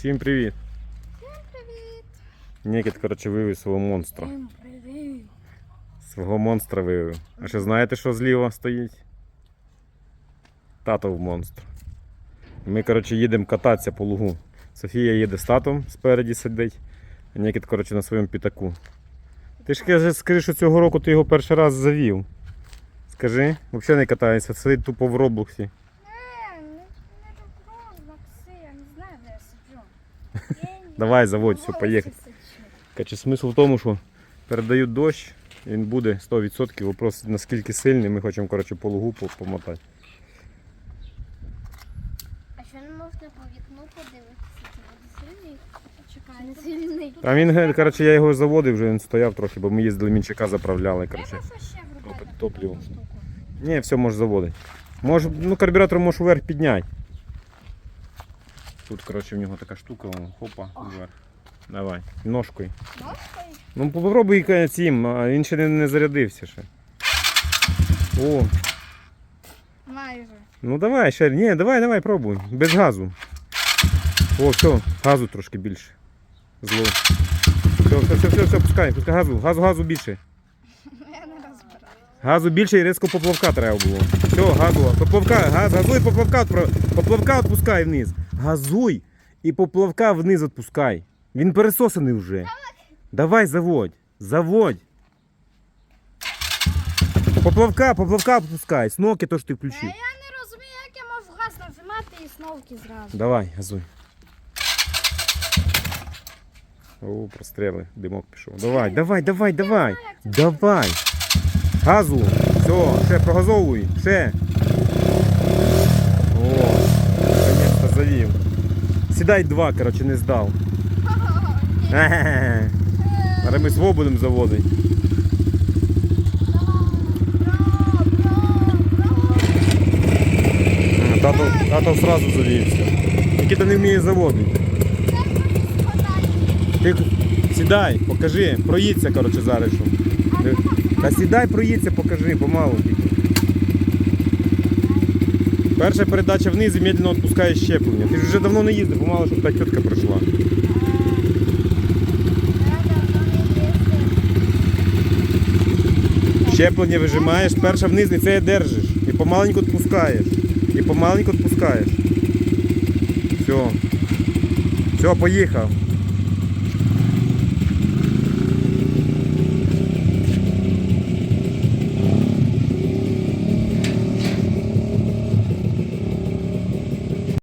Всім привіт. Всім Привіт. Нікіт, коротше, вивів свого монстра. Всім привіт. Свого монстра вивів. А ще знаєте, що зліва стоїть? Татов монстр. Ми, коротше, їдемо кататися по лугу. Софія їде з татом спереді сидить, а Нікіт, коротше, на своєму пітаку. Ти ж каже, скажи, що цього року ти його перший раз завів. Скажи, взагалі не катається, сидить тупо в роблоксі. Не, не, не добро, Макси, я не знаю, де я сиджу. Я не- Давай, заводь, все, поїхали. Короче, смисл в тому, що передають дощ, він буде 100%. Вопрос наскільки сильний, ми хочемо коротше, по лугу помотати. А що не можна по вікну подивитися? Чи сильний? Чекай, не сильний. А він, коротше, я його заводив, вже він стояв трохи, бо ми їздили мінчика заправляли. Коротше. Топливо. Ні, все може заводити. Може, ну, карбюратор можеш вверх підняти. Тут, коротше, в нього така штука, о, хопа, вверх. Давай, ножкою. Ножкою? Ну попробуй цим, а він ще не, не зарядився ще. О, Майже. Ну давай ще. Ні, давай, давай, пробуй. Без газу. О, все, газу трошки більше. Зло. Все, все, все, все, все, пускай, пускай газу, газу, газу більше. Я не розбираю. Газу більше і різко поплавка треба було. Все, газу, поплавка, газ, газуй, поплавка, поплавка відпускай вниз. Газуй і поплавка вниз відпускай. Він пересосаний вже. Давай, заводь, заводь. Поплавка, поплавка відпускай. Сноки то, що ти Та включив. я не розумію, як я можу газ нажимати і сновки зразу. Давай, газуй. О, простріли, димок пішов. Давай, давай, давай, давай. Давай. Газу. Все, ще прогазовуй. Ще. О, наконец-то завів. Сідай два, коротше, не здав. Зараз ми свого будемо заводити. Тато, тато сразу завівся. Нікіта не вміє заводити. Ти сідай, покажи, проїдься, коротше, зараз. Та сідай, проїдься, покажи, помалу. Перша передача вниз і медленно відпускає щеплення. Ти ж вже давно не їздив, помалу, щоб та тітка пройшла. Щеплення вижимаєш, перша вниз і це держиш. І помаленьку відпускаєш. І помаленьку відпускаєш. Все. Все, поїхав.